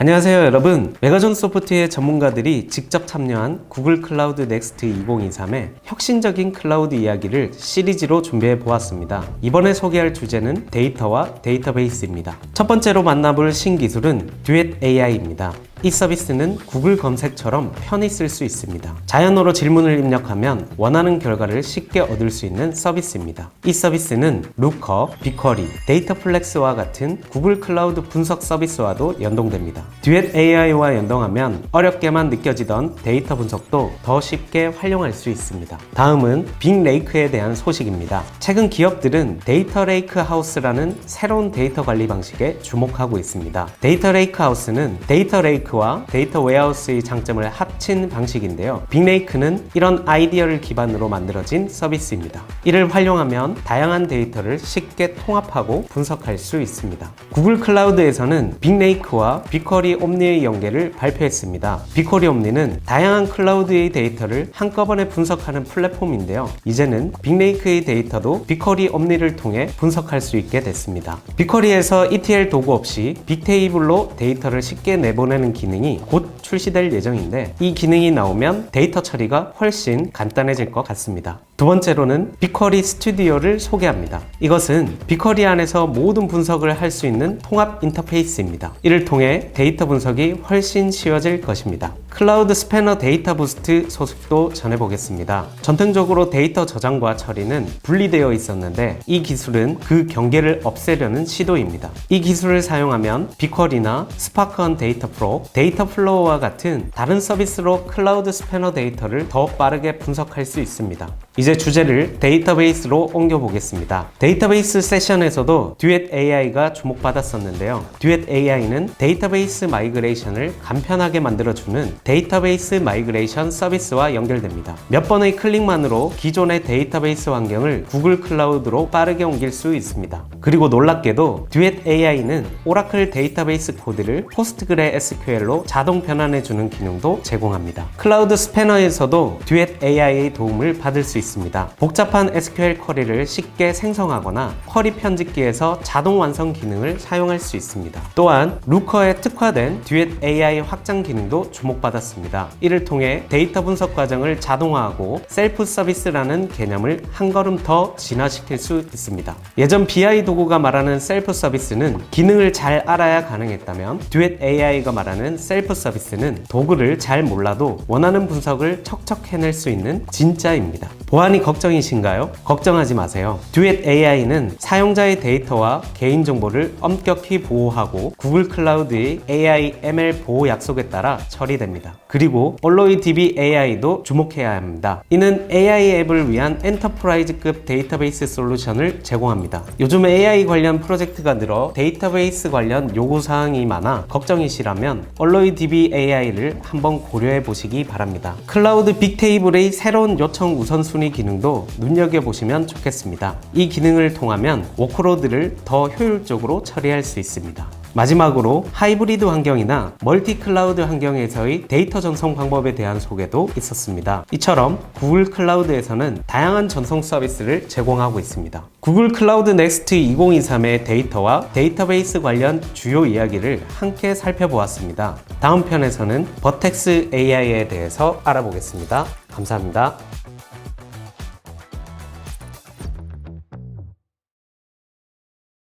안녕하세요 여러분. 메가존 소프트의 전문가들이 직접 참여한 구글 클라우드 넥스트 2023의 혁신적인 클라우드 이야기를 시리즈로 준비해 보았습니다. 이번에 소개할 주제는 데이터와 데이터베이스입니다. 첫 번째로 만나볼 신기술은 듀엣 AI입니다 이 서비스는 구글 검색처럼 편히 쓸 수 있습니다. 자연어로 질문을 입력하면 원하는 결과를 쉽게 얻을 수 있는 서비스입니다. 이 서비스는 루커, 비쿼리, 데이터 플렉스와 같은 구글 클라우드 분석 서비스와도 연동됩니다. 듀엣 AI와 연동하면 어렵게만 느껴지던 데이터 분석도 더 쉽게 활용할 수 있습니다. 다음은 빅 레이크에 대한 소식입니다. 최근 기업들은 데이터 레이크 하우스라는 새로운 데이터 관리 방식에 주목하고 있습니다. 데이터 레이크 하우스는 데이터 레이크 와 데이터 웨어하우스의 장점을 합친 방식인데요. 빅레이크는 이런 아이디어를 기반으로 만들어진 서비스입니다. 이를 활용하면 다양한 데이터를 쉽게 통합하고 분석할 수 있습니다. 구글 클라우드에서는 빅레이크와 빅쿼리 옴니의 연계를 발표했습니다. 빅쿼리 옴니는 다양한 클라우드의 데이터를 한꺼번에 분석하는 플랫폼인데요. 이제는 빅레이크의 데이터도 빅쿼리 옴니를 통해 분석할 수 있게 됐습니다. 빅쿼리에서 ETL 도구 없이 빅테이블로 데이터를 쉽게 내보내는 기능이 곧 출시될 예정인데 이 기능이 나오면 데이터 처리가 훨씬 간단해질 것 같습니다. 두 번째로는 빅쿼리 스튜디오를 소개합니다. 이것은 빅쿼리 안에서 모든 분석을 할 수 있는 통합 인터페이스입니다. 이를 통해 데이터 분석이 훨씬 쉬워질 것입니다. 클라우드 스패너 데이터 부스트 소식도 전해보겠습니다. 전통적으로 데이터 저장과 처리는 분리되어 있었는데 이 기술은 그 경계를 없애려는 시도입니다. 이 기술을 사용하면 빅쿼리나 스파크언 데이터 프로, 데이터 플로우와 같은 다른 서비스로 클라우드 스패너 데이터를 더 빠르게 분석할 수 있습니다. 이제 주제를 데이터베이스로 옮겨 보겠습니다. 데이터베이스 세션에서도 듀엣 AI가 주목받았었는데요. 듀엣 AI는 데이터베이스 마이그레이션을 간편하게 만들어주는 데이터베이스 마이그레이션 서비스와 연결됩니다. 몇 번의 클릭만으로 기존의 데이터베이스 환경을 구글 클라우드로 빠르게 옮길 수 있습니다. 그리고 놀랍게도 듀엣 AI는 오라클 데이터베이스 코드를 포스트그레 SQL로 자동 변환해주는 기능도 제공합니다. 클라우드 스패너에서도 듀엣 AI의 도움을 받을 수 있습니다. 복잡한 SQL 쿼리를 쉽게 생성하거나 쿼리 편집기에서 자동 완성 기능을 사용할 수 있습니다. 또한 루커에 특화된 듀엣 AI 확장 기능도 주목받았습니다. 이를 통해 데이터 분석 과정을 자동화하고 셀프 서비스라는 개념을 한 걸음 더 진화시킬 수 있습니다. 예전 BI 도구가 말하는 셀프 서비스는 기능을 잘 알아야 가능했다면 듀엣 AI가 말하는 셀프 서비스는 도구를 잘 몰라도 원하는 분석을 척척 해낼 수 있는 진짜입니다. 보안 이 걱정이신가요? 걱정하지 마세요. 듀엣 AI는 사용자의 데이터와 개인정보를 엄격히 보호하고 구글 클라우드의 AI ML 보호 약속에 따라 처리됩니다. 그리고 올로이 DB AI도 주목해야 합니다. 이는 AI 앱을 위한 엔터프라이즈급 데이터베이스 솔루션을 제공합니다. 요즘 AI 관련 프로젝트가 늘어 데이터베이스 관련 요구 사항이 많아 걱정이시라면 올로이 DB AI를 한번 고려해 보시기 바랍니다. 클라우드 빅테이블의 새로운 요청 우선순위 기능도 눈여겨 보시면 좋겠습니다. 이 기능을 통하면 워크로드를 더 효율적으로 처리할 수 있습니다. 마지막으로 하이브리드 환경이나 멀티 클라우드 환경에서의 데이터 전송 방법에 대한 소개도 있었습니다. 이처럼 구글 클라우드에서는 다양한 전송 서비스를 제공하고 있습니다. 구글 클라우드 넥스트 2023의 데이터와 데이터베이스 관련 주요 이야기를 함께 살펴보았습니다. 다음 편에서는 버텍스 AI에 대해서 알아보겠습니다. 감사합니다.